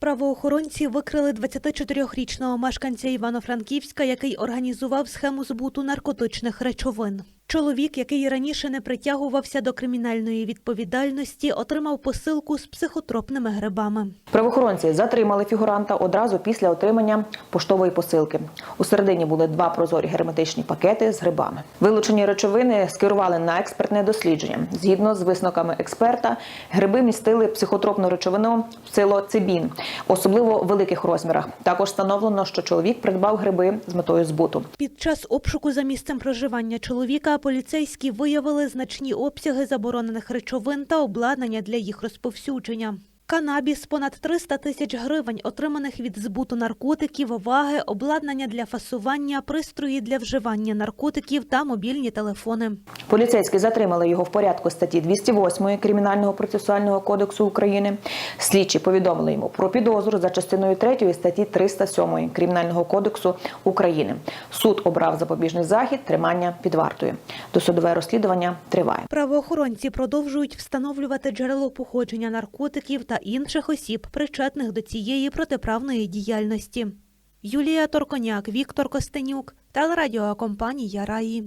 Правоохоронці викрили 24-річного мешканця Івано-Франківська, який організував схему збуту наркотичних речовин. Чоловік, який раніше не притягувався до кримінальної відповідальності, отримав посилку з психотропними грибами. Правоохоронці затримали фігуранта одразу після отримання поштової посилки. У середині були два прозорі герметичні пакети з грибами. Вилучені речовини скерували на експертне дослідження. Згідно з висновками експерта, гриби містили психотропну речовину псилоцибін, особливо в великих розмірах. Також встановлено, що чоловік придбав гриби з метою збуту. Під час обшуку за місцем проживання чоловіка поліцейські виявили значні обсяги заборонених речовин та обладнання для їх розповсюдження. Канабіс, понад 300 тисяч гривень, отриманих від збуту наркотиків, ваги, обладнання для фасування, пристрої для вживання наркотиків та мобільні телефони. Поліцейські затримали його в порядку статті 208 Кримінального процесуального кодексу України. Слідчі повідомили йому про підозру за частиною 3 статті 307 Кримінального кодексу України. Суд обрав запобіжний захід тримання під вартою. Досудове розслідування триває. Правоохоронці продовжують встановлювати джерело походження наркотиків та інших осіб, причетних до цієї протиправної діяльності. Юлія Торконяк, Віктор Костенюк, телерадіокомпанія Раї.